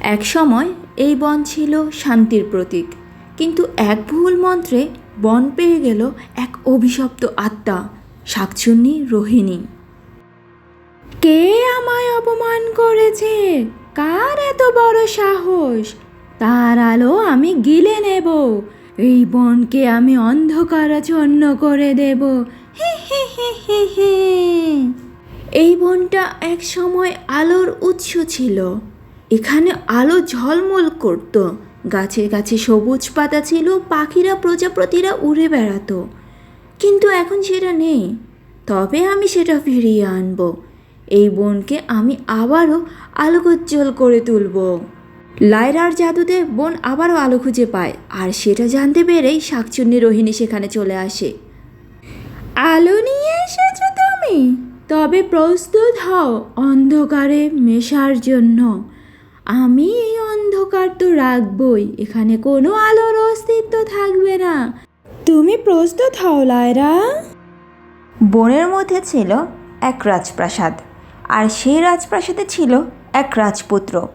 এক সময় এই বন ছিল শান্তির প্রতীক, কিন্তু এক ভুল মন্ত্রে বন পেয়ে গেল এক অভিশপ্ত আত্মা, শাকচুন্নি রোহিণী। কে আমায় অপমান করেছে? কার এত বড় সাহস? তার আলো আমি গিলে নেব, এই বনকে আমি অন্ধকারাচ্ছন্ন করে দেব। হি হি হি হি হি। এই বনটা এক সময় আলোর উৎস ছিল। এখানে আলো ঝলমল করত। গাছের গাছে সবুজ পাতা ছিল, পাখিরা, প্রজাপতিরা উড়ে বেড়াতো। কিন্তু এখন সেটা নেই। তবে আমি সেটা ফিরিয়ে আনব। এই বনকে আমি আবারও আলোকোজ্জ্বল করে তুলব। লায়রার জাদুতে বোন আবারও আলো খুঁজে পায়, আর সেটা জানতে পেরেই শাকচুন্নি রোহিণী সেখানে চলে আসে। আলো নিয়ে এসেছ তুমি? তবে প্রস্তুত হও অন্ধকারে মেশার জন্য। আমি এই অন্ধকার তো রাখবই এখানে কোনো আলোর অস্তিত্ব থাকবে না। তুমি প্রস্তুত হও লায়রা। বনের মধ্যে ছিল এক রাজপ্রাসাদ আর সেই রাজপ্রাসাদে ছিল এক রাজপুত্র।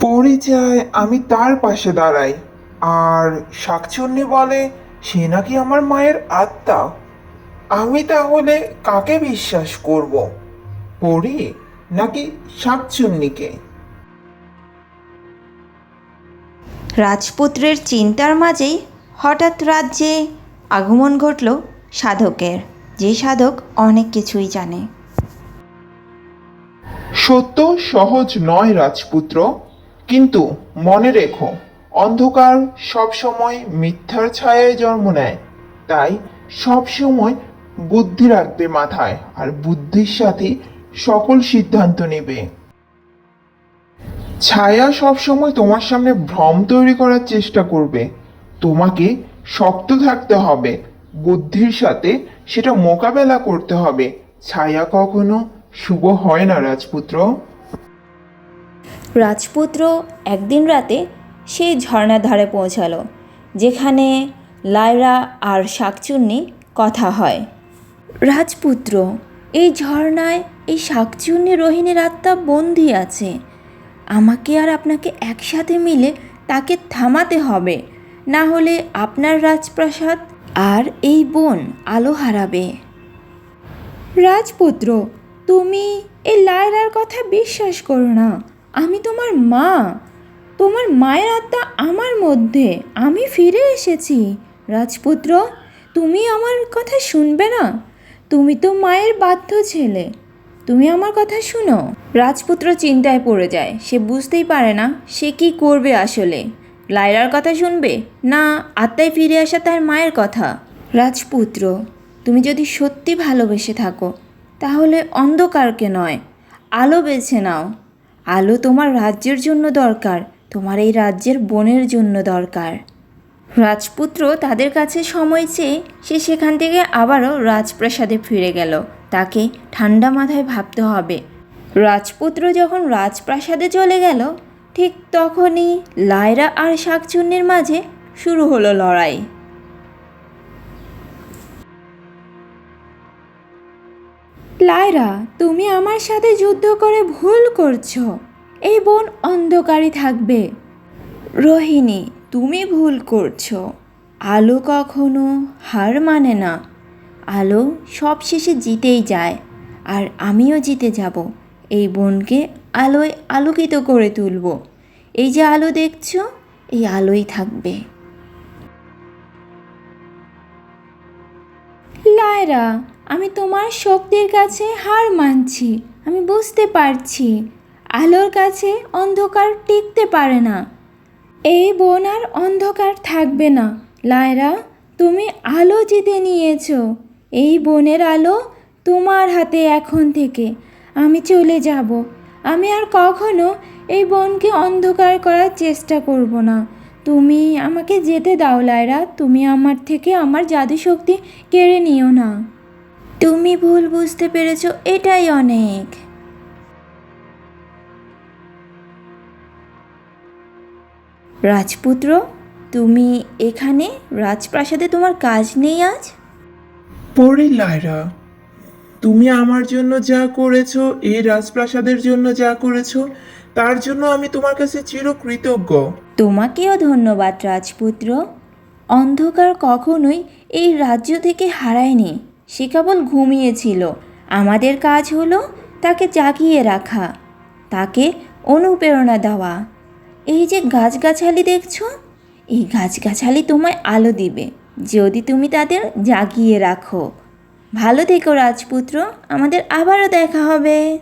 পরিচয় আমি তার পাশে দাঁড়াই। আর শাকচুন্নি বলে সে নাকি আমার মায়ের আত্মা। আমি তাহলে কাকে বিশ্বাস করব? পরি নাকি শাকচুন্নিকে? রাজপুত্রের চিন্তার মাঝেই হঠাৎ রাজ্যে আগমন ঘটল সাধকের। যে সাধক অনেক কিছুই জানে। সত্য সহজ নয় রাজপুত্র, কিন্তু মনে রেখো, অন্ধকার সবসময় মিথ্যার ছায়ায় জন্ম নেয়। তাই সবসময় বুদ্ধি রাখবে মাথায়, আর বুদ্ধির সাথে সকল সিদ্ধান্ত নেবে। ছায়া সবসময় তোমার সামনে ভ্রম তৈরি করার চেষ্টা করবে। তোমাকে শক্ত থাকতে হবে, বুদ্ধির সাথে সেটা মোকাবেলা করতে হবে। ছায়া কখনো শুভ হয় না, রাজপুত্র। রাজপুত্র একদিন রাতে সেই ঝর্ণার ধারে পৌঁছালো, যেখানে লায়রা আর শাকচুন্নি কথা হয়। রাজপুত্র, এই ঝর্ণায় এই শাকচুন্নি রোহিণীর আত্মা বন্দি আছে। আমাকে আর আপনাকে একসাথে মিলে তাকে থামাতে হবে। না হলে আপনার রাজপ্রাসাদ আর এই বোন আলো হারাবে। রাজপুত্র, তুমি এই লায়রার কথা বিশ্বাস করো না। আমি তোমার মা। তোমার মায়ের আত্মা আমার মধ্যে। আমি ফিরে এসেছি। রাজপুত্র, তুমি আমার কথা শুনবে না। তুমি তো মায়ের বাধ্য ছেলে। তুমি আমার কথা শুনো? রাজপুত্র চিন্তায় পড়ে যায়। সে বুঝতেই পারে না, সে কি করবে আসলে? লায়রার কথা শুনবে? না, আত্মায় ফিরে আসা তার মায়ের কথা। রাজপুত্র, তুমি যদি সত্যি ভালোবেসে থাকো, তাহলে অন্ধকারকে নয়, আলো বেছে নাও। আলো তোমার রাজ্যের জন্য দরকার, তোমার এই রাজ্যের বোনের জন্য দরকার। রাজপুত্র তাদের কাছে সময় চেয়ে সে সেখান থেকে আবারও রাজপ্রাসাদে ফিরে গেল। তাকে ঠান্ডা মাথায় ভাবতে হবে। রাজপুত্র যখন রাজপ্রাসাদে চলে গেল, ঠিক তখনই লায়রা আর শাকচুন্নির মাঝে শুরু হলো লড়াই। লায়রা, তুমি আমার সাথে যুদ্ধ করে ভুল করছ। এই বন অন্ধকারই থাকবে। রোহিণী তুমি ভুল করছ। আলো কখনো হার মানে না। আলো সব শেষে জিতেই যায়, আর আমিও জিতে যাব। এই বনকে আলোয় আলোকিত করে তুলব। এই যে আলো দেখছ, এই আলোই থাকবে। লায়রা, আমি তোমার শক্তির কাছে হার মানছি, আমি বুঝতে পারছি। আলোর কাছে অন্ধকার টিকতে পারে না। এই বন আর অন্ধকার থাকবে না। লায়রা, তুমি আলো জিতে নিয়েছো। এই বনের আলো তোমার হাতে এখন থেকে। আমি চলে যাব। আমি আর কখনো এই বনকে অন্ধকার করার চেষ্টা করব না। তুমি আমাকে যেতে দাও, লায়রা। তুমি আমার থেকে আমার জাদুশক্তি কেড়ে নিও না। তুমি ভুল বুঝতে পেরেছ, এটাই অনেক। রাজপুত্র তুমি এখানে? রাজপ্রাসাদে তোমার কাজ নেই আজ? পরি লায়রা তুমি আমার জন্য যা করেছ এই রাজপ্রাসাদের জন্য যা করেছ তার জন্য আমি তোমার কাছে চিরকৃতজ্ঞ। তোমাকেও ধন্যবাদ রাজপুত্র। অন্ধকার কখনোই এই রাজ্য থেকে হারায়নি সে কেবল ঘুমিয়েছিল। আমাদের কাজ হলো তাকে জাগিয়ে রাখা তাকে অনুপ্রেরণা দেওয়া। এই যে গাছগাছালি দেখছ, এই গাছগাছালি তোমায় আলো দিবে, যদি তুমি তাদের জাগিয়ে রাখো। ভালো থেকো রাজপুত্র, আমাদের আবারও দেখা হবে।